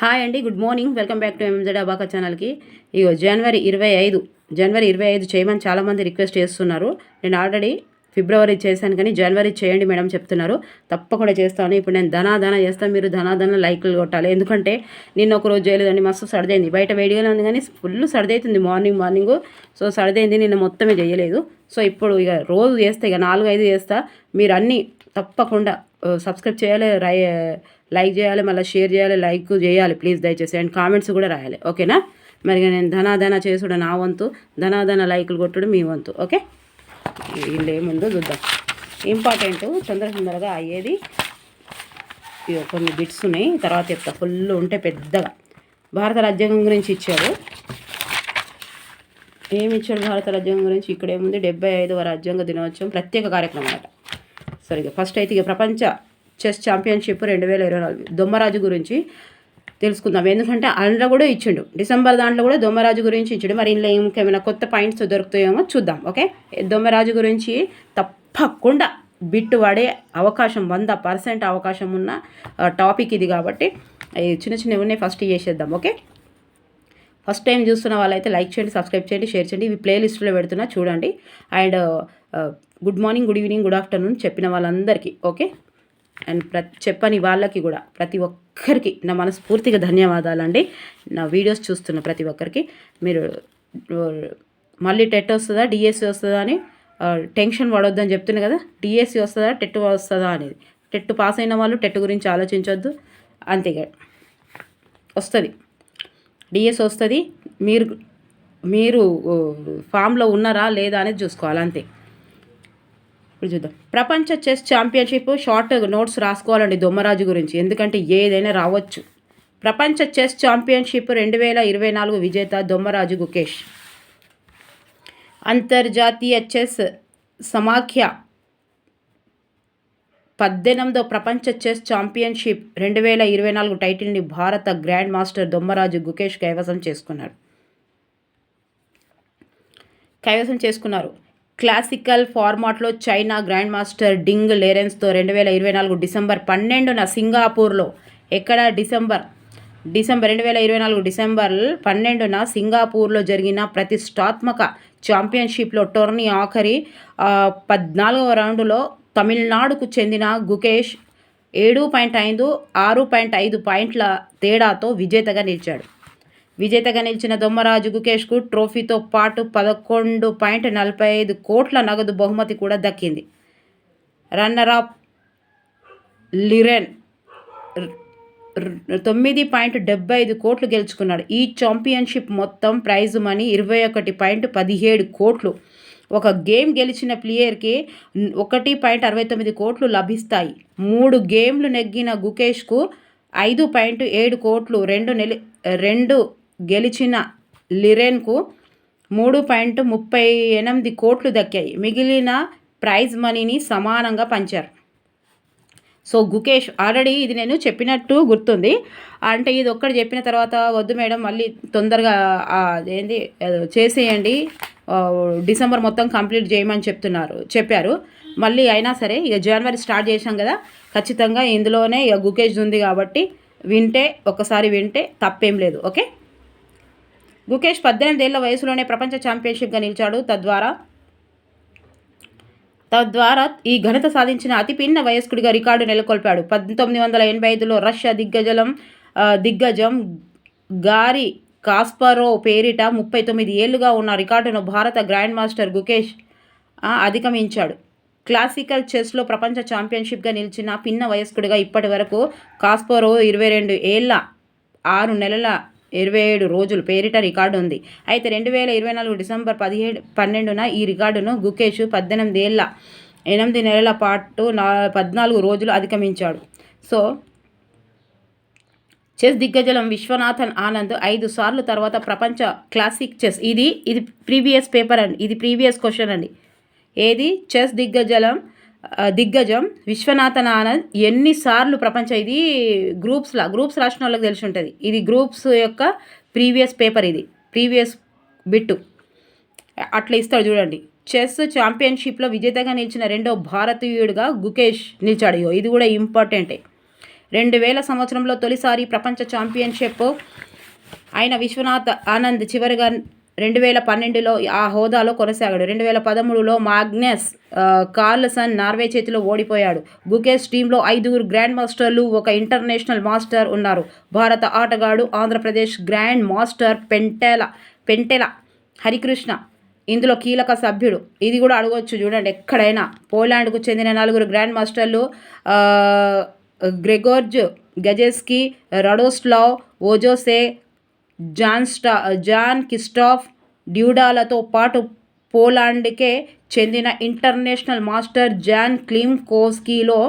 Hi అండి good morning. Welcome back to MZ abaca ఛానల్కి. ఇగో జనవరి ఇరవై ఐదు. జనవరి ఇరవై ఐదు చేయమని చాలామంది రిక్వెస్ట్ చేస్తున్నారు. నేను ఆల్రెడీ ఫిబ్రవరి చేశాను కానీ జనవరి చేయండి మేడం చెప్తున్నారు. తప్పకుండా చేస్తాను. ఇప్పుడు నేను ధనాధన చేస్తాను మీరు ధనాధన లైక్లు కొట్టాలి. ఎందుకంటే నిన్న ఒక రోజు చేయలేదండి మస్తు సర్దైంది. బయట వేడిగానే ఉంది కానీ ఫుల్ సర్దైతుంది మార్నింగ్ మార్నింగ్. సో సర్దైంది నిన్న మొత్తమే చేయలేదు. సో ఇప్పుడు ఇక రోజు చేస్తే ఇక నాలుగు ఐదు చేస్తా. మీరు అన్నీ తప్పకుండా సబ్స్క్రైబ్ చేయాలి రై లైక్ చేయాలి మళ్ళీ షేర్ చేయాలి లైక్ చేయాలి ప్లీజ్ దయచేసి. అండ్ కామెంట్స్ కూడా రాయాలి. ఓకేనా మరి నేను ధనాధన చేసుడు నా వంతు ధనాధన లైకులు కొట్టుడు మీ వంతు. ఓకే వీళ్ళు ఏముందో చూద్దాం. ఇంపార్టెంట్ తొందర తొందరగా అయ్యేది కొన్ని బిట్స్ ఉన్నాయి. తర్వాత చెప్తా. ఫుల్ ఉంటే పెద్దగా. భారత రాజ్యాంగం గురించి ఇచ్చాడు ఏమి ఇచ్చాడు భారత రాజ్యాంగం గురించి? ఇక్కడేముంది? డెబ్బై ఐదవ రాజ్యాంగ దినోత్సవం ప్రత్యేక కార్యక్రమం అన్నమాట. సరిగ్గా ఫస్ట్ అయితే ఇక ప్రపంచ చెస్ ఛాంపియన్షిప్ రెండు వేల ఇరవై నాలుగు దొమ్మరాజు గురించి తెలుసుకుందాం. ఎందుకంటే అందులో కూడా ఇచ్చిండు. డిసెంబర్ దాంట్లో కూడా దొమ్మరాజు గురించి ఇచ్చిండు. మరి ఇందులో ఇంకేమైనా కొత్త పాయింట్స్ దొరుకుతాయేమో చూద్దాం ఓకే? దొమ్మరాజు గురించి తప్పకుండా బిట్టు పడే అవకాశం వంద పర్సెంట్ అవకాశం ఉన్న టాపిక్ ఇది కాబట్టి చిన్న చిన్నవి ఉన్నాయి ఫస్ట్ చేసేద్దాం ఓకే? ఫస్ట్ టైం చూస్తున్న వాళ్ళైతే లైక్ చేయండి సబ్స్క్రైబ్ చేయండి షేర్ చేయండి. ఇవి ప్లేలిస్ట్లో పెడుతున్నా చూడండి. And good morning good evening good afternoon చెప్పిన వాళ్ళందరికీ ఓకే? అండ్ ప్ర చెప్పని వాళ్ళకి కూడా ప్రతి ఒక్కరికి నా మనస్ఫూర్తిగా ధన్యవాదాలండి. నా వీడియోస్ చూస్తున్న ప్రతి ఒక్కరికి. మీరు మళ్ళీ టెట్ వస్తుందా డిఎస్సి వస్తుందా అని టెన్షన్ పడొద్దని చెప్తున్నా కదా డిఎస్సి వస్తుందా టెట్ వస్తుందా అనేది. టెట్ పాస్ అయిన వాళ్ళు టెట్ గురించి ఆలోచించవద్దు అంతేగా. వస్తుంది. డిఎస్ వస్తుంది. మీరు మీరు ఫామ్లో ఉన్నారా లేదా అనేది చూసుకోవాలి. అంతే. ఇప్పుడు చూద్దాం. ప్రపంచ చెస్ ఛాంపియన్షిప్ షార్ట్ నోట్స్ రాసుకోవాలండి దొమ్మరాజు గురించి. ఎందుకంటే ఏదైనా రావచ్చు. ప్రపంచ చెస్ ఛాంపియన్షిప్ రెండు వేల ఇరవై నాలుగు విజేత దొమ్మరాజు గుకేష్. అంతర్జాతీయ చెస్ సమాఖ్య పద్దెనిమిదో ప్రపంచ చెస్ ఛాంపియన్షిప్ రెండు వేల ఇరవై నాలుగు టైటిల్ని భారత గ్రాండ్ మాస్టర్ దొమ్మరాజు గుకేష్ కైవసం చేసుకున్నాడు. కైవసం చేసుకున్నారు. క్లాసికల్ ఫార్మాట్లో చైనా గ్రాండ్ మాస్టర్ డింగ్ లేరెన్స్తో రెండు వేల ఇరవై నాలుగు డిసెంబర్ పన్నెండున సింగాపూర్లో ఎక్కడ డిసెంబర్? డిసెంబర్ రెండు వేల ఇరవై నాలుగు డిసెంబర్ పన్నెండున సింగాపూర్లో జరిగిన ప్రతిష్టాత్మక ఛాంపియన్షిప్లో టోర్నీ ఆఖరి పద్నాలుగవ రౌండ్లో తమిళనాడుకు చెందిన గుకేష్ ఏడు పాయింట్ ఐదు ఆరు పాయింట్ ఐదు పాయింట్ల తేడాతో విజేతగా నిలిచాడు. విజేతగా నిలిచిన దొమ్మరాజు గుకేష్కు ట్రోఫీతో పాటు పదకొండు పాయింట్ నలభై ఐదు కోట్ల నగదు బహుమతి కూడా దక్కింది. రన్నర్ అప్ లిరెన్ తొమ్మిది పాయింట్ డెబ్బై ఐదు కోట్లు గెలుచుకున్నాడు. ఈ ఛాంపియన్షిప్ మొత్తం ప్రైజ్ మనీ ఇరవై ఒకటి పాయింట్ పదిహేడు కోట్లు. ఒక గేమ్ గెలిచిన ప్లేయర్కి ఒకటి పాయింట్ అరవై తొమ్మిది కోట్లు లభిస్తాయి. మూడు గేమ్లు నెగ్గిన గుకేష్కు ఐదు పాయింట్ ఏడు కోట్లు రెండు నెల రెండు గెలిచిన లిరెన్కు మూడు పాయింట్ ముప్పై ఎనిమిది కోట్లు దక్కాయి. మిగిలిన ప్రైజ్ మనీని సమానంగా పంచారు. సో గుకేష్ ఆల్రెడీ ఇది నేను చెప్పినట్టు గుర్తుంది. అంటే ఇది ఒక్కటి చెప్పిన తర్వాత వద్దు మేడం మళ్ళీ తొందరగా ఏంది చేసేయండి. డిసెంబర్ మొత్తం కంప్లీట్ చేయమని చెప్తున్నారు చెప్పారు. మళ్ళీ అయినా సరే ఇక జనవరి స్టార్ట్ చేశాం కదా ఖచ్చితంగా ఇందులోనే ఇక గుకేష్ ఉంది కాబట్టి వింటే ఒకసారి వింటే తప్పేం లేదు. ఓకే? గుకేష్ పద్దెనిమిదేళ్ళ వయసులోనే ప్రపంచ ఛాంపియన్షిప్గా నిలిచాడు. తద్వారా తద్వారా ఈ ఘనత సాధించిన అతి పిన్న వయస్కుడిగా రికార్డు నెలకొల్పాడు. పంతొమ్మిది వందల ఎనభై ఐదులో రష్యా దిగ్గజలం దిగ్గజం గారి కాస్పరో పేరిట ముప్పై తొమ్మిది ఏళ్ళుగా ఉన్న రికార్డును భారత గ్రాండ్ మాస్టర్ గుకేష్ అధిగమించాడు. క్లాసికల్ చెస్లో ప్రపంచ ఛాంపియన్షిప్గా నిలిచిన పిన్న వయస్కుడిగా ఇప్పటి వరకు కాస్పరో ఇరవై రెండు ఏళ్ళ ఆరు నెలల ఇరవై ఏడు రోజులు పేరిట రికార్డు ఉంది. అయితే రెండు వేల ఇరవై నాలుగు డిసెంబర్ పదిహేడు పన్నెండున ఈ రికార్డును గుకేష్ పద్దెనిమిది ఏళ్ళ ఎనిమిది నెలల పాటు నా పద్నాలుగు రోజులు అధిగమించాడు. సో చెస్ దిగ్గజలం విశ్వనాథన్ ఆనంద్ ఐదు సార్లు తర్వాత ప్రపంచ క్లాసిక్ చెస్. ఇది ఇది ప్రీవియస్ పేపర్ అండి. ఇది ప్రీవియస్ క్వశ్చన్ అండి. ఏది? చెస్ దిగ్గజలం దిగ్గజం విశ్వనాథన్ ఆనంద్ ఎన్నిసార్లు ప్రపంచ ఇది గ్రూప్స్లా గ్రూప్స్ రాసిన వాళ్ళకి తెలిసి ఉంటుంది. ఇది గ్రూప్స్ యొక్క ప్రీవియస్ పేపర్ ఇది ప్రీవియస్ బిట్టు. అట్లా ఇస్తాడు చూడండి. చెస్ ఛాంపియన్షిప్లో విజేతగా నిలిచిన రెండో భారతీయుడిగా గుకేష్ నిలిచాడు. ఇది కూడా ఇంపార్టెంటే. రెండు వేల సంవత్సరంలో తొలిసారి ప్రపంచ ఛాంపియన్షిప్ ఆయన విశ్వనాథ్ ఆనంద్ చివరిగా రెండు వేల పన్నెండులో ఆ హోదాలో కొనసాగాడు. రెండు వేల పదమూడులో మాగ్నస్ ఆ, కార్ల్సన్ నార్వే చేతిలో ఓడిపోయాడు. గుకేష్ టీంలో ఐదుగురు గ్రాండ్ మాస్టర్లు ఒక ఇంటర్నేషనల్ మాస్టర్ ఉన్నారు. భారత ఆటగాడు ఆంధ్రప్రదేశ్ గ్రాండ్ మాస్టర్ పెంటెల పెంటెల హరికృష్ణ ఇందులో కీలక సభ్యుడు. ఇది కూడా అడగవచ్చు చూడండి ఎక్కడైనా. పోలాండ్కు చెందిన నలుగురు గ్రాండ్ మాస్టర్లు గ్రెగోర్జ్ గజెస్కి రడోస్లావ్ ఓజోసే జాన్ స్టా జాన్ కిస్టాఫ్ డ్యూడాలతో పాటు పోలాండ్కే చెందిన ఇంటర్నేషనల్ మాస్టర్ జాన్ క్లిమ్కోస్కీలో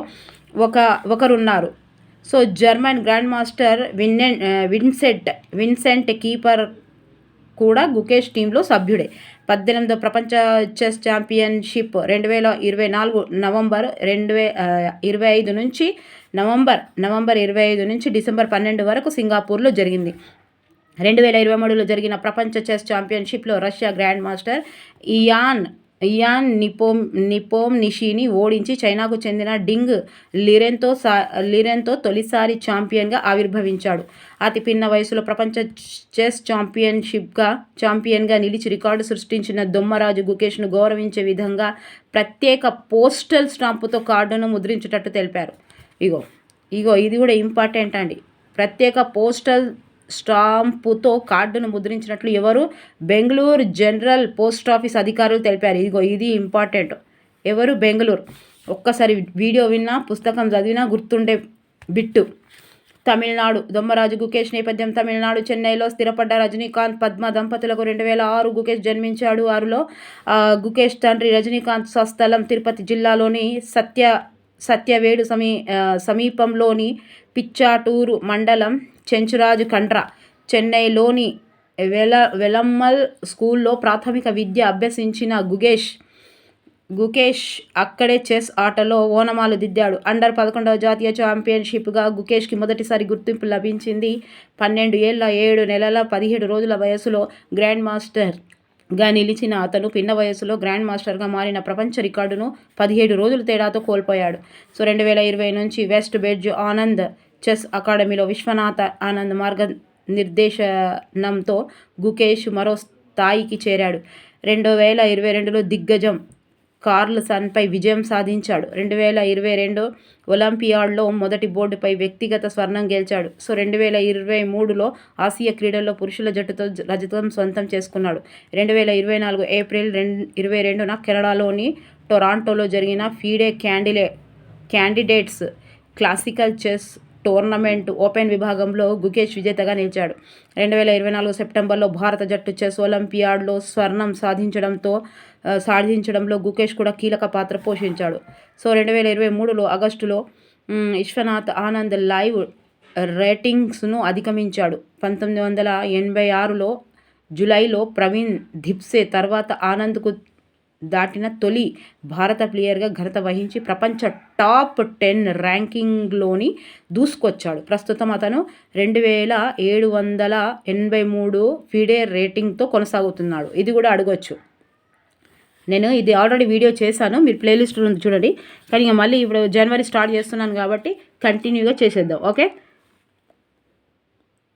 ఒక ఒకరున్నారు. సో జర్మన్ గ్రాండ్ మాస్టర్ విన్నెన్ విన్సెంట్ విన్సెంట్ కీపర్ కూడా గుకేష్ టీంలో సభ్యుడే. పద్దెనిమిదో ప్రపంచ చెస్ ఛాంపియన్షిప్ రెండు వేల ఇరవై నాలుగు నవంబర్ రెండు వే ఇరవై ఐదు నుంచి నవంబర్ నవంబర్ ఇరవై ఐదు నుంచి డిసెంబర్ పన్నెండు వరకు సింగపూర్లో జరిగింది. రెండు వేల ఇరవై మూడులో జరిగిన ప్రపంచ chess ఛాంపియన్షిప్లో Russia grand master Ian Ian నిపోమ్ నిపోమ్ నిషిని ఓడించి చైనాకు చెందిన డింగ్ లిరెన్తో సా లిరెన్తో తొలిసారి ఛాంపియన్గా ఆవిర్భవించాడు. అతి పిన్న వయసులో ప్రపంచ చెస్ ఛాంపియన్షిప్గా ఛాంపియన్గా నిలిచి రికార్డు సృష్టించిన దొమ్మరాజు గుకేష్ను గౌరవించే విధంగా ప్రత్యేక పోస్టల్ స్టాంపుతో కార్డును ముద్రించేటట్టు తెలిపారు. ఇగో ఇగో ఇది కూడా ఇంపార్టెంట్ అండి. ప్రత్యేక పోస్టల్ స్టాంపుతో కార్డును ముద్రించినట్లు ఎవరు? బెంగళూరు జనరల్ పోస్ట్ ఆఫీస్ అధికారులు తెలిపారు. ఇదిగో ఇది ఇంపార్టెంట్. ఎవరు? బెంగళూరు. ఒక్కసారి వీడియో విన్నా పుస్తకం చదివినా గుర్తుండే బిట్టు. తమిళనాడు. దొమ్మరాజు గుకేష్ నేపథ్యం తమిళనాడు. చెన్నైలో స్థిరపడ్డ రజనీకాంత్ పద్మ దంపతులకు రెండు వేల ఆరు గుకేష్ జన్మించాడు. ఆరులో గుకేష్ తండ్రి రజనీకాంత్ స్వస్థలం తిరుపతి జిల్లాలోని సత్య సత్యవేడు సమీ సమీపంలోని పిచ్చాటూరు మండలం చెంచురాజు కండ్ర. చెన్నైలోని వెల వెలమ్మల్ స్కూల్లో ప్రాథమిక విద్య అభ్యసించిన గుగేష్ గుకేష్ అక్కడే చెస్ ఆటలో ఓనమాలు దిద్దాడు. అండర్ పదకొండవ జాతీయ ఛాంపియన్షిప్గా గుకేష్కి మొదటిసారి గుర్తింపు లభించింది. పన్నెండు ఏళ్ళ ఏడు నెలల పదిహేడు రోజుల వయసులో గ్రాండ్ మాస్టర్గా నిలిచిన అతను పిన్న వయసులో గ్రాండ్ మాస్టర్గా మారిన ప్రపంచ రికార్డును పదిహేడు రోజుల తేడాతో కోల్పోయాడు. సో రెండు వేల ఇరవై నుంచి వెస్ట్ బెడ్జ్ ఆనంద్ చెస్ అకాడమీలో విశ్వనాథ ఆనంద్ మార్గ నిర్దేశనంతో గుకేష్ మరో స్థాయికి చేరాడు. రెండు వేల ఇరవై రెండులో దిగ్గజం కార్ల్ సన్పై విజయం సాధించాడు. రెండు వేల ఇరవై రెండు ఒలింపియాడ్లో మొదటి బోర్డుపై వ్యక్తిగత స్వర్ణం గెలిచాడు. సో రెండు వేల ఇరవై మూడులో ఆసియా క్రీడల్లో పురుషుల జట్టుతో రజతం సొంతం చేసుకున్నాడు. రెండు వేల ఇరవై నాలుగు ఏప్రిల్ రెండు ఇరవై రెండున కెనడాలోని టొరాంటోలో జరిగిన FIDE క్యాండిలే candidates classical chess tournament open విభాగంలో గుకేష్ విజేతగా నిలిచాడు. రెండు వేల ఇరవై నాలుగు సెప్టెంబర్లో భారత జట్టు చెస్ ఒలింపియాడ్లో స్వర్ణం సాధించడంతో సాధించడంలో గుకేష్ కూడా కీలక పాత్ర పోషించాడు. సో రెండు వేల ఇరవై మూడులో ఆగస్టులో విశ్వనాథ్ ఆనంద్ లైవ్ రేటింగ్స్ను అధిగమించాడు. పంతొమ్మిది వందల ఎనభై ఆరులో జూలైలో ప్రవీణ్ ధిప్సే తర్వాత ఆనంద్కు దాటిన తొలి భారత ప్లేయర్గా ఘనత వహించి ప్రపంచ టాప్ టెన్ ర్యాంకింగ్లోని దూసుకొచ్చాడు. ప్రస్తుతం అతను రెండు వేల ఏడు వందల ఎనభై మూడు ఫిడే రేటింగ్తో కొనసాగుతున్నాడు. ఇది కూడా అడగొచ్చు. నేను ఇది ఆల్రెడీ వీడియో చేశాను. మీరు ప్లేలిస్ట్ ఉంది చూడండి. కానీ ఇక మళ్ళీ ఇప్పుడు జనవరి స్టార్ట్ చేస్తున్నాను కాబట్టి కంటిన్యూగా చేసేద్దాం. ఓకే?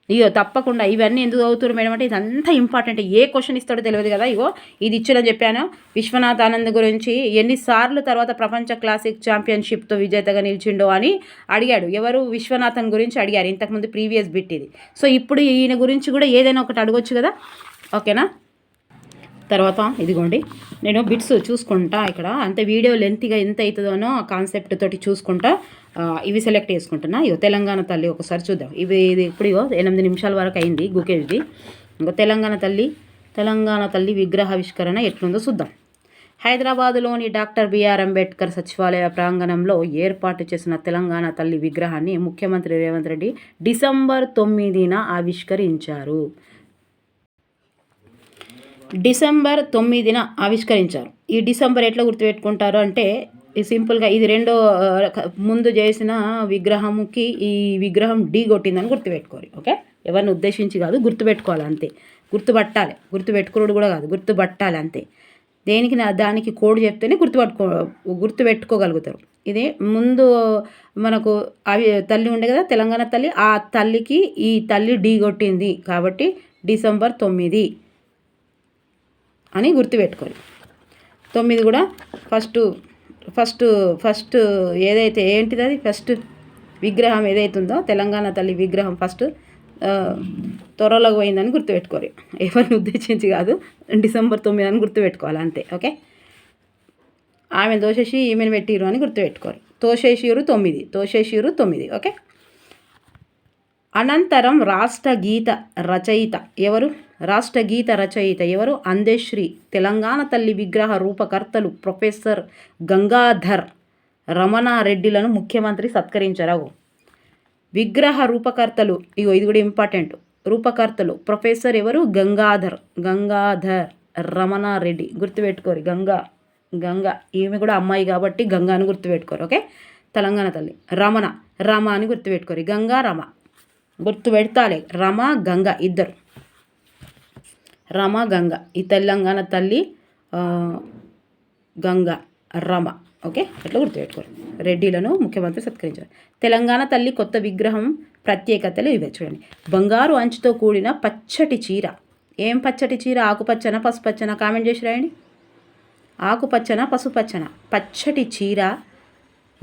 ఇగో తప్పకుండా ఇవన్నీ ఎందుకు చదువుతున్నారు మేడం అంటే ఇదంతా ఇంపార్టెంట్ ఏ క్వశ్చన్ ఇస్తాడో తెలియదు కదా ఇగో. ఇది ఇచ్చిందని చెప్పాను. విశ్వనాథ్ ఆనంద్ గురించి ఎన్నిసార్లు తర్వాత ప్రపంచ క్లాసిక్ ఛాంపియన్షిప్తో విజేతగా నిలిచిండో అని అడిగాడు. ఎవరు? విశ్వనాథన్ గురించి అడిగారు. ఇంతకుముందు ప్రీవియస్ బిట్ ఇది. సో ఇప్పుడు ఈయన గురించి కూడా ఏదైనా ఒకటి అడగొచ్చు కదా. ఓకేనా తర్వాత ఇదిగోండి నేను బిట్స్ చూసుకుంటా ఇక్కడ. అంత వీడియో లెంత్గా ఎంత అవుతుందోనో ఆ కాన్సెప్ట్ తోటి చూసుకుంటా. ఇవి సెలెక్ట్ చేసుకుంటున్నా. ఇగో తెలంగాణ తల్లి ఒకసారి చూద్దాం. ఇవి ఇది ఇప్పుడు ఎనిమిది నిమిషాల వరకు అయింది గుకేజ్ది ఇంకా తెలంగాణ తల్లి తెలంగాణ తల్లి విగ్రహావిష్కరణ ఎట్లుందో చూద్దాం. హైదరాబాదులోని డాక్టర్ బిఆర్ అంబేద్కర్ సచివాలయ ప్రాంగణంలో ఏర్పాటు చేసిన తెలంగాణ తల్లి విగ్రహాన్ని ముఖ్యమంత్రి రేవంత్ రెడ్డి డిసెంబర్ తొమ్మిదిన ఆవిష్కరించారు. డిసెంబర్ తొమ్మిదిన ఆవిష్కరించారు. ఈ డిసెంబర్ ఎట్లా గుర్తుపెట్టుకుంటారు అంటే సింపుల్గా ఇది రెండో ముందు చేసిన విగ్రహముకి ఈ విగ్రహం ఢీ కొట్టిందని గుర్తుపెట్టుకోవాలి ఓకే? ఎవరిని ఉద్దేశించి కాదు గుర్తుపెట్టుకోవాలి అంతే. గుర్తుపట్టాలి. గుర్తుపెట్టుకోడు కూడా కాదు గుర్తుపట్టాలి అంతే. దేనికి నా దానికి కోడ్ చెప్తేనే గుర్తుపట్టుకో గుర్తుపెట్టుకోగలుగుతారు. ఇది ముందు మనకు అవి తల్లి ఉండే కదా తెలంగాణ తల్లి ఆ తల్లికి ఈ తల్లి ఢీ కొట్టింది కాబట్టి డిసెంబర్ తొమ్మిది. అని గుర్తుపెట్టుకోవాలి తొమ్మిది కూడా ఫస్ట్ ఫస్ట్ ఫస్ట్ ఏదైతే ఏంటిది అది? ఫస్ట్ విగ్రహం ఏదైతే ఉందో తెలంగాణ తల్లి విగ్రహం ఫస్ట్ త్వరలో పోయిందని గుర్తుపెట్టుకోరు. ఎవరిని ఉద్దేశించి కాదు డిసెంబర్ తొమ్మిది అని గుర్తుపెట్టుకోవాలి అంతే ఓకే? ఆమె దోషేసి ఈమెను పెట్టిరు అని గుర్తుపెట్టుకోరు. తోషేషియురు తొమ్మిది తోషేషియురు తొమ్మిది ఓకే? అనంతరం రాష్ట్ర గీత రచయిత ఎవరు? రాష్ట్ర గీత రచయిత ఎవరు? అందేశ్రీ. తెలంగాణ తల్లి విగ్రహ రూపకర్తలు ప్రొఫెసర్ గంగాధర్ రమణారెడ్డిలను ముఖ్యమంత్రి సత్కరించరావు. విగ్రహ రూపకర్తలు ఇగో ఇది కూడా ఇంపార్టెంట్ రూపకర్తలు ప్రొఫెసర్ ఎవరు? గంగాధర్. గంగాధర్ రమణారెడ్డి. గుర్తుపెట్టుకోరు గంగా గంగా. ఈమె కూడా అమ్మాయి కాబట్టి గంగా అని గుర్తుపెట్టుకోరు ఓకే? తెలంగాణ తల్లి. రమణ. రమ అని గుర్తుపెట్టుకోరు. గంగా రమ. గుర్తు పెడతాలే రమ గంగ ఇద్దరు. రమ గంగ ఈ తెలంగాణ తల్లి గంగ రమ. ఓకే? అట్లా గుర్తుపెట్టుకోరు రెడ్డిలను ముఖ్యమంత్రి సత్కరించారు. తెలంగాణ తల్లి కొత్త విగ్రహం ప్రత్యేకతలు ఇవే చూడండి. బంగారు అంచుతో కూడిన పచ్చటి చీర. ఏం పచ్చటి చీర? ఆకుపచ్చన పసుపచ్చన? కామెంట్ చేసి రాయండి. ఆకుపచ్చన పసుపచ్చన? పచ్చటి చీర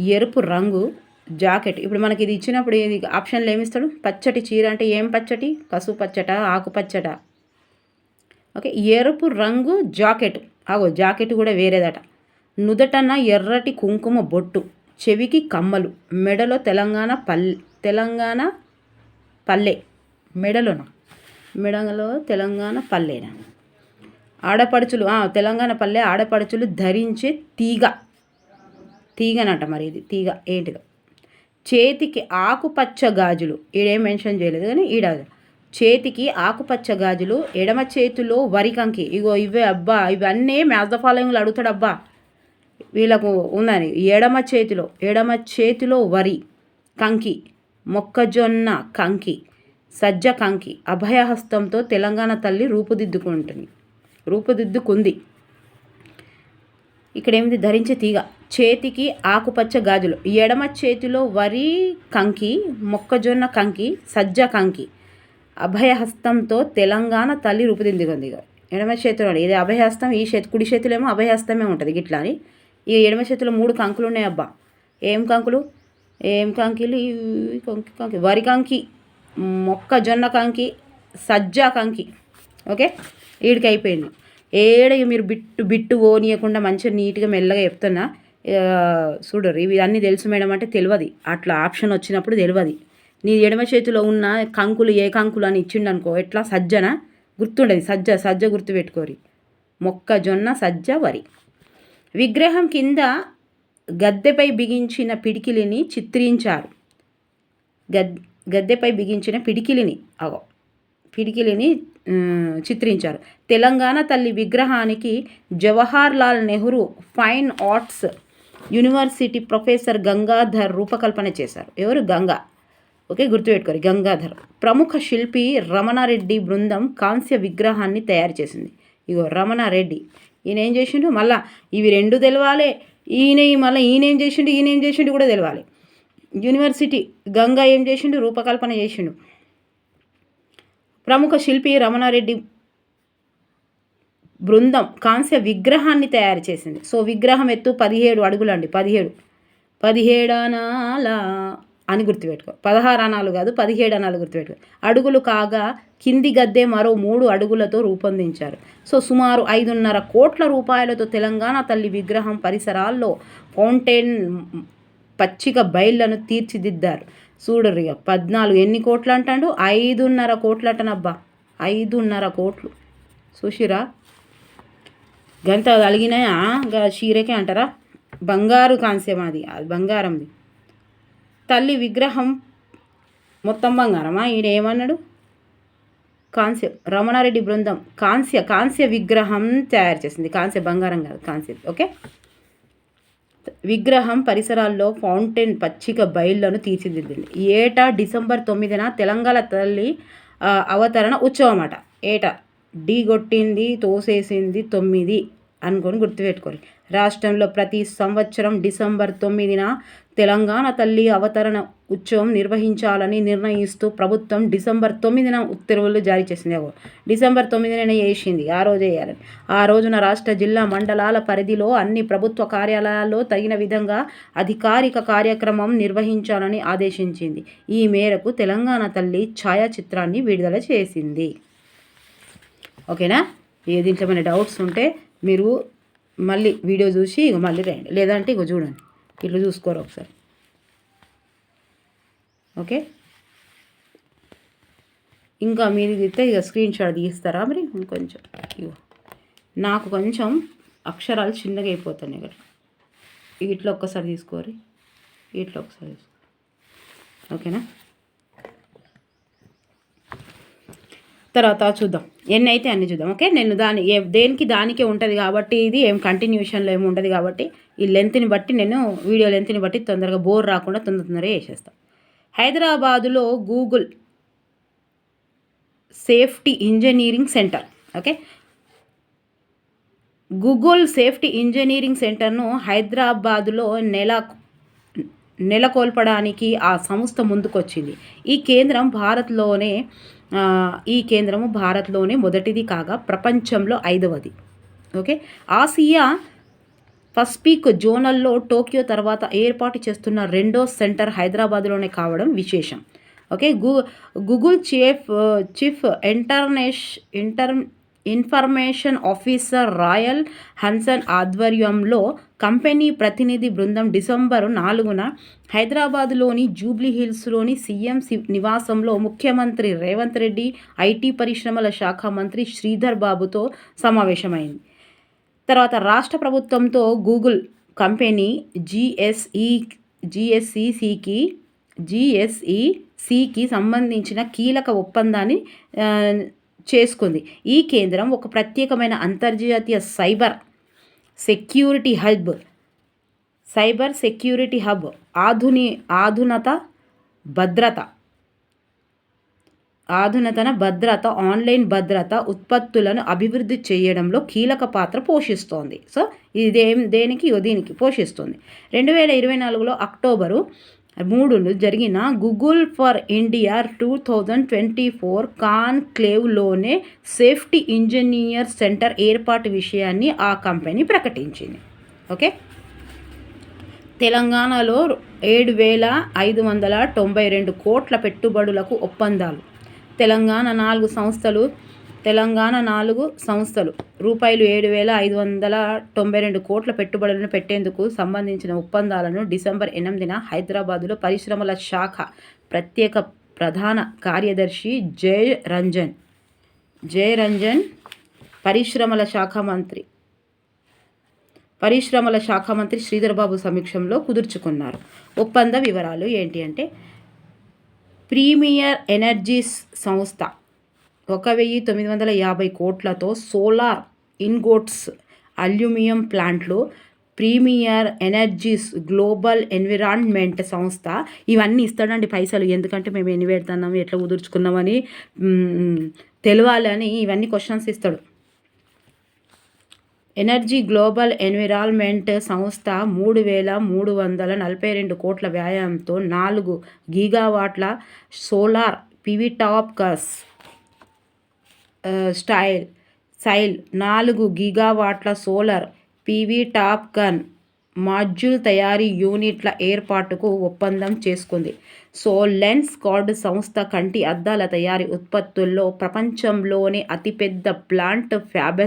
ఎరుపు రంగు జాకెట్. ఇప్పుడు మనకి ఇది ఇచ్చినప్పుడు ఇది ఆప్షన్లు ఏమిస్తాడు పచ్చటి చీర అంటే ఏం పచ్చటి? పసుపచ్చట ఆకుపచ్చట. ఓకే ఎరుపు రంగు జాకెట్. ఆగో జాకెట్ కూడా వేరేదట. నుదటన ఎర్రటి కుంకుమ బొట్టు చెవికి కమ్మలు మెడలో తెలంగాణ పల్లె తెలంగాణ పల్లె. మెడలోన? మెడలో తెలంగాణ పల్లెనా? ఆడపడుచులు తెలంగాణ పల్లె ఆడపడుచులు ధరించే తీగ. తీగనట మరి ఇది తీగ ఏంటిదో. చేతికి ఆకుపచ్చ గాజులు. ఈడేం మెన్షన్ చేయలేదు కానీ ఈడ చేతికి ఆకుపచ్చ గాజులు ఎడమ చేతిలో వరి కంకి. ఇగో ఇవే అబ్బా ఇవన్నీ మ్యాచ్ ద ఫాలోయింగ్లు అడుగుతాడు అబ్బా వీళ్ళకు ఉందని. ఎడమ చేతిలో ఎడమ చేతిలో వరి కంకి మొక్కజొన్న కంకి సజ్జ కంకి అభయహస్తంతో తెలంగాణ తల్లి రూపుదిద్దుకుంటుంది. రూపుదిద్దుకుంది. ఇక్కడ ఏమిటి ధరించే తీగ. చేతికి ఆకుపచ్చ గాజులు. ఎడమ చేతిలో వరి కంకి మొక్కజొన్న కంకి సజ్జ కంకి. అభయహస్తంతో తెలంగాణ తల్లి రూపుదిద్దుకుంది. ఎడమ చేతిలో ఇది అభయహస్తం ఈ చేతి కుడి చేతిలో ఏమో అభయహస్తమే ఉంటుంది గిట్లా అని ఈ ఎడమ చేతిలో మూడు కంకులు ఉన్నాయి అబ్బా ఏం కంకులు? ఏం కంకిలు? కంకి కంకి వరి కంకి మొక్కజొన్న కంకి సజ్జ కంకి. ఓకే? వీడికి అయిపోయింది ఏడ మీరు బిట్టు బిట్టు ఓనియకుండా మంచిగా నీట్గా మెల్లగా చెప్తున్నా చూడరు ఇవి అన్నీ తెలుసు మేడం అంటే తెలియదు అట్లా ఆప్షన్ వచ్చినప్పుడు తెలియదు నీ ఎడమ చేతిలో ఉన్న కంకులు ఏ కంకులు అని ఇచ్చిండు అనుకో ఎట్లా? సజ్జన గుర్తుండదు. సజ్జ సజ్జ గుర్తు పెట్టుకోరి మొక్కజొన్న సజ్జ వరి. విగ్రహం కింద గద్దెపై బిగించిన పిడికిలిని చిత్రించారు. గద్ గద్దెపై బిగించిన పిడికిలిని అగో పిడికిలిని చిత్రించారు. తెలంగాణ తల్లి విగ్రహానికి Jawahar Lal Nehru fine arts university professor Gangadhar రూపకల్పన చేశారు. ఎవరు? గంగా. ఓకే గుర్తుపెట్టుకోరు. గంగాధర్. ప్రముఖ శిల్పి రమణారెడ్డి బృందం కాంస్య విగ్రహాన్ని తయారు చేసింది. ఇగో రమణారెడ్డి. ఈయన ఏం చేసిండు? మళ్ళా ఇవి రెండు తెలవాలి. ఈయన మళ్ళీ ఈయన ఏం చేసిండు? ఈయన ఏం చేసిండు కూడా తెలవాలి. యూనివర్సిటీ గంగా ఏం చేసిండు? రూపకల్పన చేసిండు. ప్రముఖ శిల్పి రమణారెడ్డి బృందం కాంస్య విగ్రహాన్ని తయారు చేసింది. సో విగ్రహం ఎత్తు పదిహేడు అడుగులండి. పదిహేడు. పదిహేడానాల అని గుర్తుపెట్టుకో. పదహారు అనాలు కాదు పదిహేడు అనాలు గుర్తుపెట్టుకో. అడుగులు కాగా కింది గద్దె మరో మూడు అడుగులతో రూపొందించారు. సో సుమారు ఐదున్నర కోట్ల రూపాయలతో తెలంగాణ తల్లి విగ్రహం పరిసరాల్లో ఫౌంటైన్ పచ్చిక బయళ్ళను తీర్చిదిద్దారు. చూడరు ఇక పద్నాలుగు ఎన్ని కోట్లు అంటాడు? ఐదున్నర కోట్లు అంటనబ్బా ఐదున్నర కోట్లు. చూసిరా గంత కలిగినాయా గా అంటారా? బంగారు కాంస్యం అది బంగారంది. తల్లి విగ్రహం మొత్తం బంగారమా? ఈయన ఏమన్నాడు కాంస్య రమణారెడ్డి బృందం. కాంస్య కాంస్య విగ్రహం తయారు చేసింది. కాంస్య బంగారం కాదు కాంస్య ఓకే? విగ్రహం పరిసరాల్లో ఫౌంటైన్ పచ్చిక బయళ్ళను తీర్చిదిద్దింది. ఏటా డిసెంబర్ తొమ్మిదిన తెలంగాణ తల్లి అవతరణ ఉత్సవం అట ఏటా? ఢీ కొట్టింది తోసేసింది తొమ్మిది అనుకొని గుర్తుపెట్టుకోండి. రాష్ట్రంలో ప్రతి సంవత్సరం డిసెంబర్ తొమ్మిదిన తెలంగాణ తల్లి అవతరణ ఉత్సవం నిర్వహించాలని నిర్ణయిస్తూ ప్రభుత్వం డిసెంబర్ తొమ్మిదిన ఉత్తర్వులు జారీ చేసింది. డిసెంబర్ తొమ్మిదిన వేసింది ఆ రోజు వేయాలని ఆ రోజున రాష్ట్ర జిల్లా మండలాల పరిధిలో అన్ని ప్రభుత్వ కార్యాలయాల్లో తగిన విధంగా అధికారిక కార్యక్రమం నిర్వహించాలని ఆదేశించింది. ఈ మేరకు తెలంగాణ తల్లి ఛాయాచిత్రాన్ని విడుదల చేసింది. ఓకేనా? ఏ దీంట్లో ఏమైనా డౌట్స్ ఉంటే మీరు మళ్ళీ వీడియో చూసి ఇక మళ్ళీ రండి. లేదంటే ఇక చూడండి. ఇట్లా చూసుకోరు ఒకసారి. ఓకే? ఇంకా మీరు తీస్తే ఇక స్క్రీన్ షాట్ తీస్తారా మరి? ఇంకొంచెం. ఇగో. నాకు కొంచెం అక్షరాలు చిన్నగా అయిపోతున్నాయి ఇక్కడ ఇట్లా ఒక్కసారి తీసుకోరి ఇట్లా ఒకసారి తీసుకో. ఓకేనా? తర్వాత చూద్దాం. ఎన్ని అయితే అన్ని చూద్దాం. ఓకే? నేను దాని దేనికి దానికే ఉంటుంది కాబట్టి ఇది ఏం కంటిన్యూషన్లో ఏమి ఉంటుంది కాబట్టి ఈ లెంత్ని బట్టి నేను వీడియో లెంత్ని బట్టి తొందరగా బోర్ రాకుండా తొందర తొందరగా వేసేస్తాను హైదరాబాదులో Google safety engineering centre okay Google safety engineering సెంటర్ను హైదరాబాదులో నెల నెలకొల్పడానికి ఆ సంస్థ ముందుకొచ్చింది. ఈ కేంద్రం భారత్లోనే ఈ కేంద్రము భారత్లోనే మొదటిది కాగా ప్రపంచంలో ఐదవది ఓకే ఆసియా పసిఫిక్ జోనల్లో టోక్యో తర్వాత ఏర్పాటు చేస్తున్న రెండో సెంటర్ హైదరాబాద్లోనే కావడం విశేషం. ఓకే గూ Google chief chief ఇంటర్నేష్ inter information officer Royal Hansen ఆధ్వర్యంలో కంపెనీ ప్రతినిధి బృందం డిసెంబర్ నాలుగున హైదరాబాద్లోని జూబ్లీ హిల్స్లోని సీఎం సి- నివాసంలో ముఖ్యమంత్రి రేవంత్ రెడ్డి ఐటీ పరిశ్రమల శాఖ మంత్రి శ్రీధర్ బాబుతో సమావేశమైంది. తర్వాత రాష్ట్ర ప్రభుత్వంతో గూగుల్ కంపెనీ జిఎస్ఈ జిఎస్ఈసికి జిఎస్ఈసికి సంబంధించిన కీలక ఒప్పందాన్ని చేసుకుంది. ఈ కేంద్రం ఒక ప్రత్యేకమైన అంతర్జాతీయ cyber security hub cyber security hub Adoni ఆధునత భద్రత ఆధునతన భద్రత ఆన్లైన్ భద్రత ఉత్పత్తులను అభివృద్ధి చేయడంలో కీలక పాత్ర పోషిస్తోంది. సో ఇదేం దేనికి? దీనికి పోషిస్తుంది. రెండు వేల ఇరవై నాలుగులో అక్టోబరు మూడును జరిగిన Google for India two thousand twenty four కాన్క్లేవ్లోనే safety engineer centre ఏర్పాటు విషయాన్ని ఆ కంపెనీ ప్రకటించింది. ఓకే? తెలంగాణలో ఏడు వేల ఐదు వందల తొంభై రెండు కోట్ల పెట్టుబడులకు ఒప్పందాలు. తెలంగాణ నాలుగు సంస్థలు తెలంగాణ నాలుగు సంస్థలు. రూపాయలు ఏడు వేల ఐదు వందల తొంభై రెండు కోట్ల పెట్టుబడులను పెట్టేందుకు సంబంధించిన ఒప్పందాలను డిసెంబర్ ఎనిమిదిన హైదరాబాదులో పరిశ్రమల శాఖ ప్రత్యేక ప్రధాన కార్యదర్శి జయ రంజన్. జయ రంజన్ పరిశ్రమల శాఖ మంత్రి. పరిశ్రమల శాఖ మంత్రి శ్రీధర్బాబు సమీక్షంలో కుదుర్చుకున్నారు. ఒప్పంద వివరాలు ఏంటి అంటే ప్రీమియర్ ఎనర్జీస్ సంస్థ ఒక వెయ్యి తొమ్మిది వందల యాభై కోట్లతో సోలార్ ఇన్గోట్స్ అల్యూమినియం ప్లాంట్లు ప్రీమియర్ ఎనర్జీస్ గ్లోబల్ ఎన్విరాన్మెంట్ సంస్థ. ఇవన్నీ ఇస్తాడండి పైసలు. ఎందుకంటే మేము ఎన్ని పెడుతున్నాం ఎట్లా కుదుర్చుకున్నామని తెలియాలని తెలవాలని ఇవన్నీ క్వశ్చన్స్ ఇస్తాడు. ఎనర్జీ గ్లోబల్ ఎన్విరాన్మెంట్ సంస్థ మూడు వేల మూడు వందల నలభై రెండు కోట్ల వ్యాయామంతో నాలుగు గీగావాట్ల సోలార్ పివిటాప్కస్ స్టైల్ సైల్ నాలుగు గీగావాట్ల సోలార్ పివిటాప్కన్ టాప్ గన్ మాడ్యూల్ తయారీ యూనిట్ల ఏర్పాటుకు ఒప్పందం చేసుకుంది. సో లెన్స్ కార్డ్ సంస్థ కంటి అద్దాల తయారీ ఉత్పత్తుల్లో ప్రపంచంలోనే అతిపెద్ద ప్లాంట్ ఫ్యాబ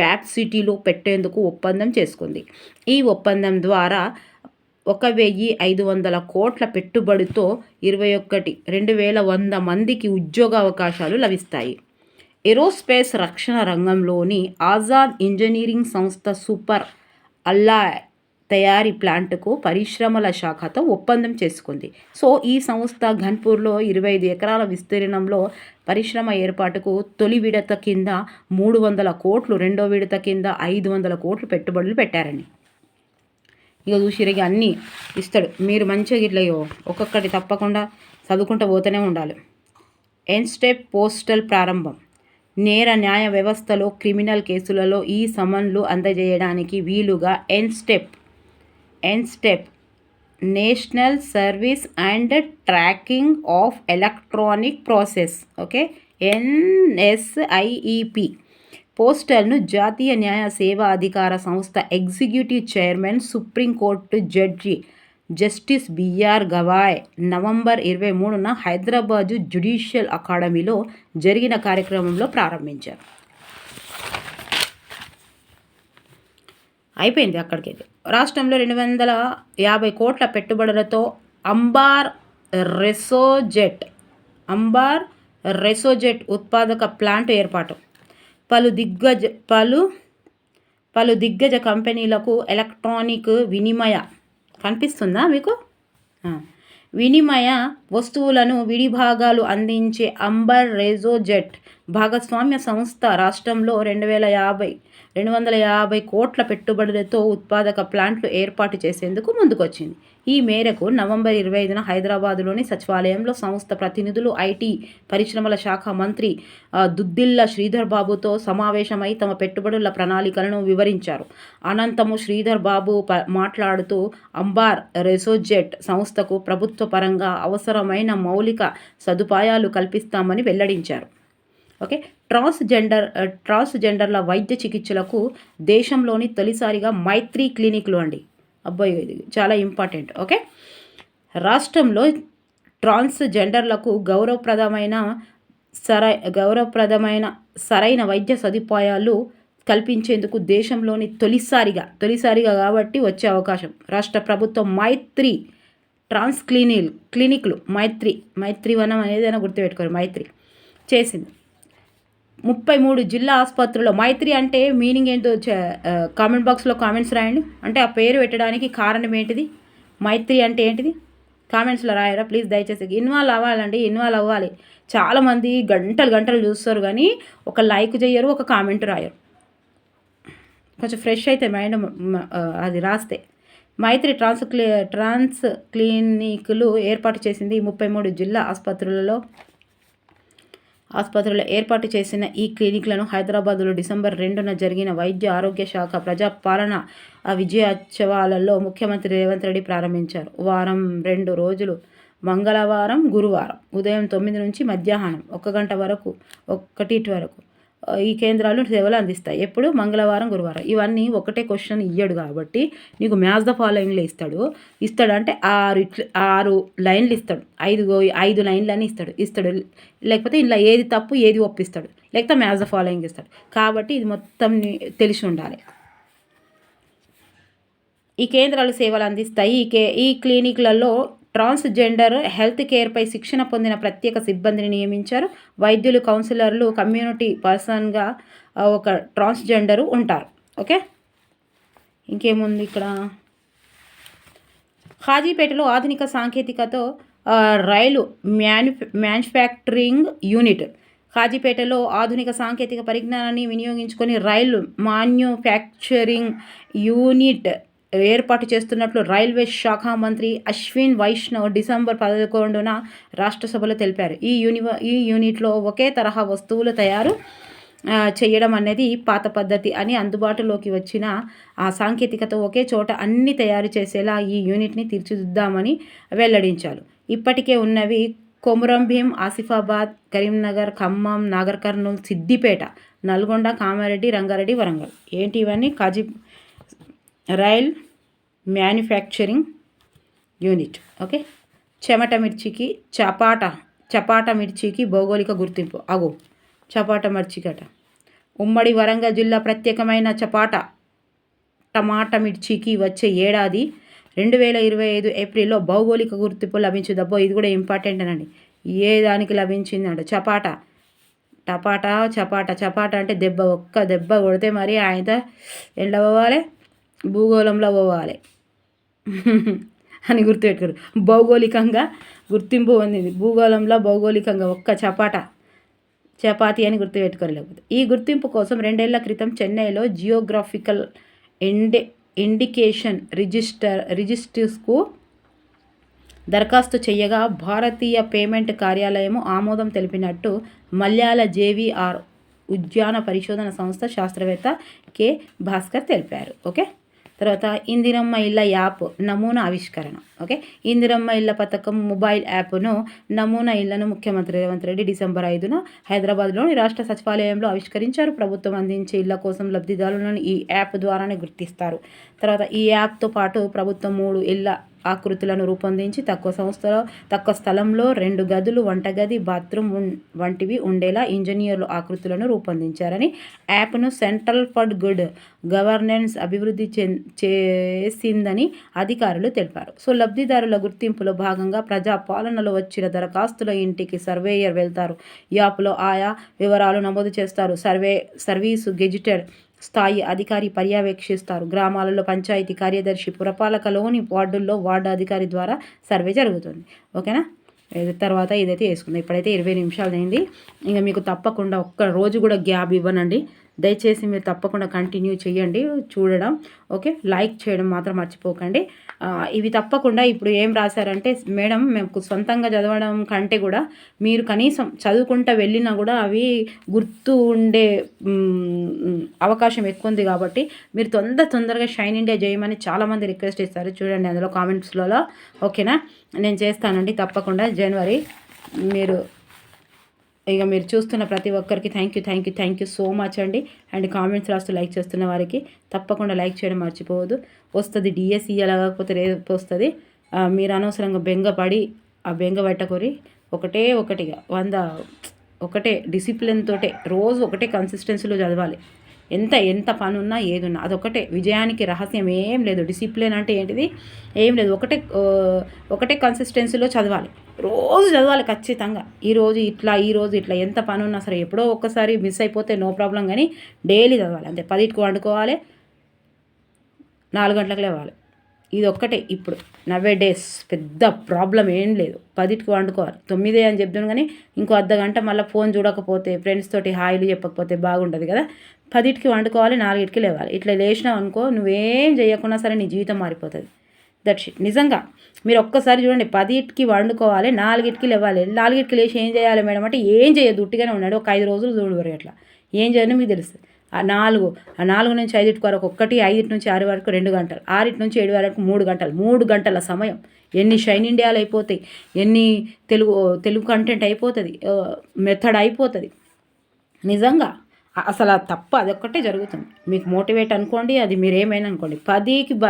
ఫ్యాబ్ సిటీలో పెట్టేందుకు ఒప్పందం చేసుకుంది. ఈ ఒప్పందం ద్వారా ఒక వెయ్యి ఐదు వందల కోట్ల పెట్టుబడితో ఇరవై ఒకటి రెండు వేల వంద మందికి ఉద్యోగ అవకాశాలు లభిస్తాయి. ఏరోస్పేస్ రక్షణ రంగంలోని ఆజాద్ ఇంజనీరింగ్ సంస్థ సూపర్ అల్లా తయారీ ప్లాంట్కు పరిశ్రమల శాఖతో ఒప్పందం చేసుకుంది. సో ఈ సంస్థ ఘన్పూర్లో ఇరవై ఐదు ఎకరాల విస్తీర్ణంలో పరిశ్రమ ఏర్పాటుకు తొలి విడత కింద మూడు వందల కోట్లు రెండో విడత కింద ఐదు వందల కోట్లు పెట్టుబడులు పెట్టారండి ఇక చూసిరిగి అన్నీ ఇస్తాడు. మీరు మంచిగా ఇట్లా ఒక్కొక్కటి తప్పకుండా చదువుకుంటూ పోతూనే ఉండాలి. ఎన్ స్టెప్ పోస్టల్ ప్రారంభం. నేర న్యాయ వ్యవస్థలో క్రిమినల్ కేసులలో ఈ సమన్లు అందజేయడానికి వీలుగా N N step national service and tracking of electronic process okay ఎన్ఎస్ఐఈపి పోస్టల్ను జాతీయ న్యాయ సేవా అధికార సంస్థ executive chairman supreme court judge justice BR Gavai November ఇరవై మూడున హైదరాబాదు జ్యుడిషియల్ అకాడమీలో జరిగిన కార్యక్రమంలో ప్రారంభించారు. అయిపోయింది అక్కడికైతే. రాష్ట్రంలో రెండు వందల యాభై కోట్ల పెట్టుబడులతో అంబార్ రెసోజెట్ అంబార్ రెసోజెట్ ఉత్పాదక ప్లాంట్ ఏర్పాటు. పలు దిగ్గజ పలు పలు దిగ్గజ కంపెనీలకు ఎలక్ట్రానిక్ వినిమయ కనిపిస్తుందా మీకు? వినిమయ వస్తువులను విడిభాగాలు అందించే అంబర్ రెజోజెట్ భాగస్వామ్య సంస్థ రాష్ట్రంలో రెండు వేల యాభై రెండు వందల యాభై కోట్ల పెట్టుబడులతో ఉత్పాదక ప్లాంట్లు ఏర్పాటు చేసేందుకు ముందుకొచ్చింది. ఈ మేరకు నవంబర్ ఇరవై ఐదున హైదరాబాదులోని సచివాలయంలో సంస్థ ప్రతినిధులు ఐటీ పరిశ్రమల శాఖ మంత్రి దుద్దిల్ల శ్రీధర్ బాబుతో సమావేశమై తమ పెట్టుబడుల ప్రణాళికలను వివరించారు. అనంతము శ్రీధర్ బాబు మాట్లాడుతూ అంబార్ రెసోజెట్ సంస్థకు ప్రభుత్వ పరంగా అవసరమైన మౌలిక సదుపాయాలు కల్పిస్తామని వెల్లడించారు. ఓకే? ట్రాన్స్జెండర్ ట్రాన్స్జెండర్ల వైద్య చికిత్సలకు దేశంలోని తొలిసారిగా మైత్రి క్లినిక్లు అండి. అబ్బాయి ఇది చాలా ఇంపార్టెంట్ ఓకే? రాష్ట్రంలో ట్రాన్స్జెండర్లకు గౌరవప్రదమైన సరై గౌరవప్రదమైన సరైన వైద్య సదుపాయాలు కల్పించేందుకు దేశంలోని తొలిసారిగా తొలిసారిగా కాబట్టి వచ్చే అవకాశం. రాష్ట్ర ప్రభుత్వం మైత్రి ట్రాన్స్ క్లినిక్ క్లినిక్లు మైత్రి మైత్రి వనం అనేదైనా గుర్తుపెట్టుకోరు మైత్రి చేసింది. ముప్పై మూడు జిల్లా ఆసుపత్రుల్లో మైత్రి అంటే మీనింగ్ ఏంటో కామెంట్ బాక్స్లో కామెంట్స్ రాయండి. అంటే ఆ పేరు పెట్టడానికి కారణం ఏంటిది? మైత్రి అంటే ఏంటిది? కామెంట్స్లో రాయరా? ప్లీజ్ దయచేసి ఇన్వాల్వ్ అవ్వాలండి ఇన్వాల్వ్ అవ్వాలి. చాలామంది గంటలు గంటలు చూస్తారు కానీ ఒక లైక్ చేయరు ఒక కామెంట్ రాయరు. కొంచెం ఫ్రెష్ అయితే మైండ్ అది రాస్తే. మైత్రి ట్రాన్స్ క్లీ ట్రాన్స్ క్లినిక్లు ఏర్పాటు చేసింది ముప్పై మూడు జిల్లా ఆసుపత్రులలో. ఆసుపత్రిలో ఏర్పాటు చేసిన ఈ క్లినిక్లను హైదరాబాద్లో డిసెంబర్ రెండున జరిగిన వైద్య ఆరోగ్య శాఖ ప్రజాపాలన విజయోత్సవాలలో ముఖ్యమంత్రి రేవంత్ రెడ్డి ప్రారంభించారు. వారం రెండు రోజులు మంగళవారం గురువారం ఉదయం తొమ్మిది నుంచి మధ్యాహ్నం ఒక గంట వరకు ఒకటి వరకు ఈ కేంద్రాలు సేవలు అందిస్తాయి. ఎప్పుడు? మంగళవారం గురువారం. ఇవన్నీ ఒకటే క్వశ్చన్ ఇయ్యడు కాబట్టి నీకు మ్యాథ్స్ ద ఫాలోయింగ్లో ఇస్తాడు. ఇస్తాడు అంటే ఆరు ఆరు లైన్లు ఇస్తాడు. ఐదు ఐదు లైన్లు అని ఇస్తాడు. ఇస్తాడు. లేకపోతే ఇలా ఏది తప్పు ఏది ఒప్పిస్తాడు. లేకపోతే మ్యాథ్స్ ద ఫాలోయింగ్ ఇస్తాడు. కాబట్టి ఇది మొత్తం తెలిసి ఉండాలి. ఈ కేంద్రాలు సేవలు అందిస్తాయి. ఈ కే ఈ క్లినిక్లలో ట్రాన్స్జెండర్ హెల్త్ కేర్పై శిక్షణ పొందిన ప్రత్యేక సిబ్బందిని నియమించారు. వైద్యులు కౌన్సిలర్లు కమ్యూనిటీ పర్సన్గా ఒక ట్రాన్స్జెండరు ఉంటారు. ఓకే? ఇంకేముంది ఇక్కడ? హాజీపేటలో ఆధునిక సాంకేతికతో రైలు మ్యాను మ్యానుఫ్యాక్చరింగ్ యూనిట్. హాజీపేటలో ఆధునిక సాంకేతిక పరిజ్ఞానాన్ని వినియోగించుకొని రైలు మాన్యుఫ్యాక్చరింగ్ యూనిట్ ఏర్పాటు చేస్తున్నట్లు రైల్వే శాఖ మంత్రి అశ్విన్ వైష్ణవ్ డిసెంబర్ పదకొండున రాష్ట్రసభలో తెలిపారు. ఈ యూనివ ఈ యూనిట్లో ఒకే తరహా వస్తువులు తయారు చేయడం అనేది పాత పద్ధతి అని అందుబాటులోకి వచ్చిన ఆ సాంకేతికత ఒకే చోట అన్ని తయారు చేసేలా ఈ యూనిట్ని తీర్చిదిద్దామని వెల్లడించారు. ఇప్పటికే ఉన్నవి కొమురంభీం ఆసిఫాబాద్ కరీంనగర్ ఖమ్మం నాగర్ కర్నూలు సిద్దిపేట నల్గొండ కామారెడ్డి రంగారెడ్డి వరంగల్. ఏంటి ఇవన్నీ? కాజీ రైల్ మ్యానుఫ్యాక్చరింగ్ యూనిట్. ఓకే? చెమట మిర్చికి చపాట చపాట మిర్చికి భౌగోళిక గుర్తింపు. అగు చపాట మిర్చికట. ఉమ్మడి వరంగల్ జిల్లా ప్రత్యేకమైన చపాట టమాటా మిర్చికి వచ్చే ఏడాది రెండు వేల ఇరవై ఐదు ఏప్రిల్లో భౌగోళిక గుర్తింపు లభించింది. ఇది కూడా ఇంపార్టెంట్ అనండి. ఏ దానికి లభించిందంట? చపాట. టపాటా చపాట చపాట అంటే దెబ్బ ఒక్క దెబ్బ కొడితే మరి ఆయన ఎండ పోవాలి? భూగోళంలో పోవాలి. అని గుర్తుపెట్టుకోరు. భౌగోళికంగా గుర్తింపు పొందింది. భూగోళంలో భౌగోళికంగా ఒక్క చపాట చపాతి అని గుర్తుపెట్టుకోరు లేకపోతే. ఈ గుర్తింపు కోసం రెండేళ్ళ క్రితం చెన్నైలో జియోగ్రాఫికల్ ఇండి ఇండికేషన్ రిజిస్టర్ రిజిస్టర్స్కు దరఖాస్తు చేయగా భారతీయ పేమెంట్ కార్యాలయము ఆమోదం తెలిపినట్టు మల్యాల జేవీఆర్ ఉద్యాన పరిశోధన సంస్థ శాస్త్రవేత్త కె. భాస్కర్ తెలిపారు. ఓకే? తర్వాత ఇందిరమ్మ ఇళ్ళ యాప్ నమూనా ఆవిష్కరణ ఓకే? ఇందిరమ్మ ఇళ్ళ పథకం మొబైల్ యాప్ను నమూనా ఇళ్ళను ముఖ్యమంత్రి రేవంత్ రెడ్డి డిసెంబర్ ఐదున హైదరాబాద్లోని రాష్ట్ర సచివాలయంలో ఆవిష్కరించారు. ప్రభుత్వం అందించే ఇళ్ళ కోసం లబ్ధిదారులను ఈ యాప్ ద్వారానే గుర్తిస్తారు. తర్వాత ఈ యాప్తో పాటు ప్రభుత్వం మూడు ఇళ్ళ ఆకృతులను రూపొందించి తక్కువ సంస్థలో తక్కువ స్థలంలో రెండు గదులు వంటగది బాత్రూమ్ వంటివి ఉండేలా ఇంజనీర్లు ఆకృతులను రూపొందించారని యాప్ను సెంట్రల్ ఫర్ గుడ్ గవర్నెన్స్ అభివృద్ధి చేసిందని అధికారులు తెలిపారు. సో లబ్ధిదారుల గుర్తింపులో భాగంగా ప్రజా పాలనలో వచ్చిన దరఖాస్తుల ఇంటికి సర్వేయర్ వెళ్తారు. యాప్లో ఆయా వివరాలు నమోదు చేస్తారు. సర్వే సర్వీసు గెజిటెడ్ స్థాయి అధికారి పర్యవేక్షిస్తారు. గ్రామాలలో పంచాయతీ కార్యదర్శి పురపాలకలోని వార్డుల్లో వార్డు అధికారి ద్వారా సర్వే జరుగుతుంది. ఓకేనా? తర్వాత ఇదైతే వేసుకుందాం. ఇప్పుడైతే ఇరవై నిమిషాలు అయింది ఇంకా మీకు తప్పకుండా ఒక్క రోజు కూడా గ్యాప్ ఇవ్వనండి. దయచేసి మీరు తప్పకుండా కంటిన్యూ చేయండి చూడడం. ఓకే? లైక్ చేయడం మాత్రం మర్చిపోకండి. ఇవి తప్పకుండా ఇప్పుడు ఏం రాశారంటే మేడం మేము సొంతంగా చదవడం కంటే కూడా మీరు కనీసం చదువుకుంటూ వెళ్ళినా కూడా అవి గుర్తు ఉండే అవకాశం ఎక్కువ ఉంది కాబట్టి మీరు తొందర తొందరగా షైన్ ఇండియా చేయమని చాలామంది రిక్వెస్ట్ ఇస్తారు చూడండి అందులో కామెంట్స్లలో. ఓకేనా? నేను చేస్తానండి తప్పకుండా. జనవరి మీరు ఇక మీరు చూస్తున్న ప్రతి ఒక్కరికి thank you thank you thank you so much అండి. అండ్ కామెంట్స్ రాస్తూ లైక్ చేస్తున్న వారికి తప్పకుండా లైక్ చేయడం మర్చిపోవద్దు. వస్తుంది డిఎస్ఈ e రేపు వస్తుంది. మీరు అనవసరంగా బెంగపడి ఆ బెంగ పెట్టకొని ఒకటే ఒకటిగా వంద ఒకటే డిసిప్లిన్ తోటే రోజు ఒకటే కన్సిస్టెన్సీలో చదవాలి. ఎంత ఎంత పని ఉన్నా ఏదున్నా అదొకటే. విజయానికి రహస్యం ఏం లేదు. డిసిప్లిన్ అంటే ఏంటిది? ఏం లేదు. ఒకటే ఒకటే కన్సిస్టెన్సీలో చదవాలి. రోజు చదవాలి ఖచ్చితంగా. ఈరోజు ఇట్లా ఈరోజు ఇట్లా ఎంత పని ఉన్నా సరే ఎప్పుడో ఒక్కసారి మిస్ అయిపోతే నో ప్రాబ్లం కానీ డైలీ చదవాలి. అంతే. పదిటికి వండుకోవాలి. నాలుగు గంటలకు లేవాలి. ఇది ఒక్కటే ఇప్పుడు. నవ్వే డేస్ పెద్ద ప్రాబ్లం ఏం లేదు. పదిటికి వండుకోవాలి. తొమ్మిదే అని చెప్తాను కానీ ఇంకో అర్ధ గంట మళ్ళీ ఫోన్ చూడకపోతే ఫ్రెండ్స్ తోటి హాయిలు చెప్పకపోతే బాగుంటుంది కదా. పదిటికి వండుకోవాలి నాలుగిటికి లేవాలి. ఇట్లా లేచినావు అనుకో నువ్వేం చేయకుండా సరే నీ జీవితం మారిపోతుంది. దట్ షిట్ నిజంగా. మీరు ఒక్కసారి చూడండి పదిటికి వండుకోవాలి నాలుగిటికి లేవాలి నాలుగిటికి లేచి ఏం చేయాలి మేడం అంటే ఏం చేయదు ఉట్టిగానే ఉన్నాడు ఒక ఐదు రోజులు చూడవరు అట్లా. ఏం చేయాలని మీకు తెలుస్తుంది ఆ నాలుగు ఆ నాలుగు నుంచి ఐదుటి వరకు ఒక్కటి ఐదుటి నుంచి ఆరు వరకు రెండు గంటలు ఆరిటి నుంచి ఏడు వరకు మూడు గంటలు మూడు గంటల సమయం. ఎన్ని షైన్ ఇండియాలు అయిపోతాయి ఎన్ని తెలుగు తెలుగు కంటెంట్ అయిపోతుంది మెథడ్ అయిపోతుంది. నిజంగా. అసలు తప్ప అదొక్కటే జరుగుతుంది. మీకు మోటివేట్ అనుకోండి అది మీరు ఏమైనా అనుకోండి. పదికి బ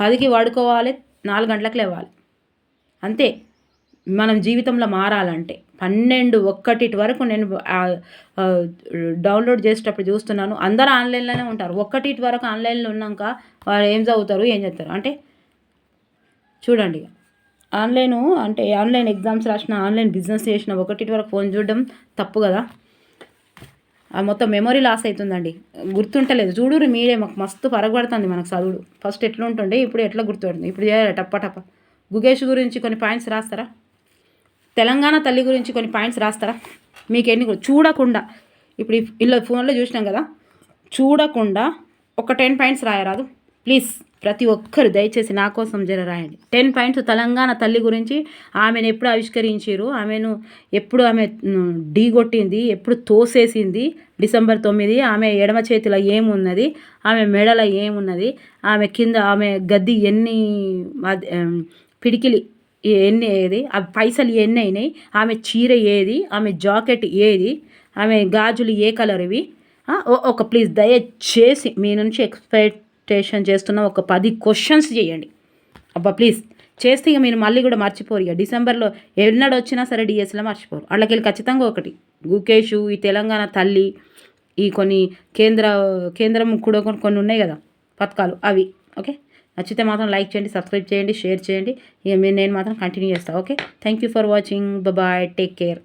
పదికి వాడుకోవాలి నాలుగు గంటలకు లేవాలి. అంతే. మనం జీవితంలో మారాలంటే. పన్నెండు ఒక్కటి వరకు నేను డౌన్లోడ్ చేసేటప్పుడు చూస్తున్నాను. అందరూ ఆన్లైన్లోనే ఉంటారు. ఒక్కటి వరకు ఆన్లైన్లో ఉన్నాక వాళ్ళు ఏం చదువుతారు ఏం చేస్తారు? అంటే చూడండి. ఆన్లైన్ అంటే ఆన్లైన్ ఎగ్జామ్స్ రాసిన ఆన్లైన్ బిజినెస్ చేసిన ఒకటి వరకు ఫోన్ చూడడం తప్పు కదా? మొత్తం మెమొరీ లాస్ అవుతుందండి గుర్తుంటలేదు. చూడురు మీరే మాకు మస్తు పరగబడుతుంది మనకు చదువుడు. ఫస్ట్ ఎట్లా ఉంటుండే ఇప్పుడు ఎట్లా గుర్తుపడుతుంది? ఇప్పుడు చేయాలి టప్ప టప్ప గుగేష్ గురించి కొన్ని పాయింట్స్ రాస్తారా? తెలంగాణ తల్లి గురించి కొన్ని పాయింట్స్ రాస్తారా? మీకు ఎన్ని చూడకుండా. ఇప్పుడు ఇలా ఫోన్లో చూసినాం కదా. చూడకుండా ఒక టెన్ పాయింట్స్ రాయరాదు. ప్లీజ్ ప్రతి ఒక్కరు దయచేసి నా కోసం జర రాయండి. టెన్ పాయింట్స్ తెలంగాణ తల్లి గురించి ఆమెను ఎప్పుడు ఆవిష్కరించారు ఆమెను ఎప్పుడు ఆమె ఢీగొట్టింది ఎప్పుడు తోసేసింది? డిసెంబర్ తొమ్మిది ఆమె ఎడమ చేతిలో ఏమున్నది? ఆమె మెడల ఏమున్నది? ఆమె కింద ఆమె గద్ది ఎన్ని పిడికిలి ఎన్ని ఏది? ఆ పైసలు ఎన్ని అయినాయి? ఆమె చీర ఏది? ఆమె జాకెట్ ఏది? ఆమె గాజులు ఏ కలర్ ఇవి ఒక ప్లీజ్ దయచేసి మీ నుంచి ఎక్స్పెక్టేషన్ చేస్తున్న ఒక పది క్వశ్చన్స్ చేయండి. అబ్బా ప్లీజ్ చేస్తే ఇక మీరు మళ్ళీ కూడా మర్చిపోరు. ఇక డిసెంబర్లో ఎన్నడు వచ్చినా సరే డిఎస్లో మర్చిపోరు. వాళ్ళకి ఖచ్చితంగా ఒకటి. గుకేషు ఈ తెలంగాణ తల్లి ఈ కొన్ని కేంద్ర కేంద్రం కూడా కొన్ని ఉన్నాయి కదా పథకాలు అవి. ఓకే? నచ్చితే మాత్రం లైక్ చేయండి సబ్స్క్రైబ్ చేయండి షేర్ చేయండి. ఇక నేను మాత్రం కంటిన్యూ చేస్తాను okay? Thank you for watching. Bye. Take care.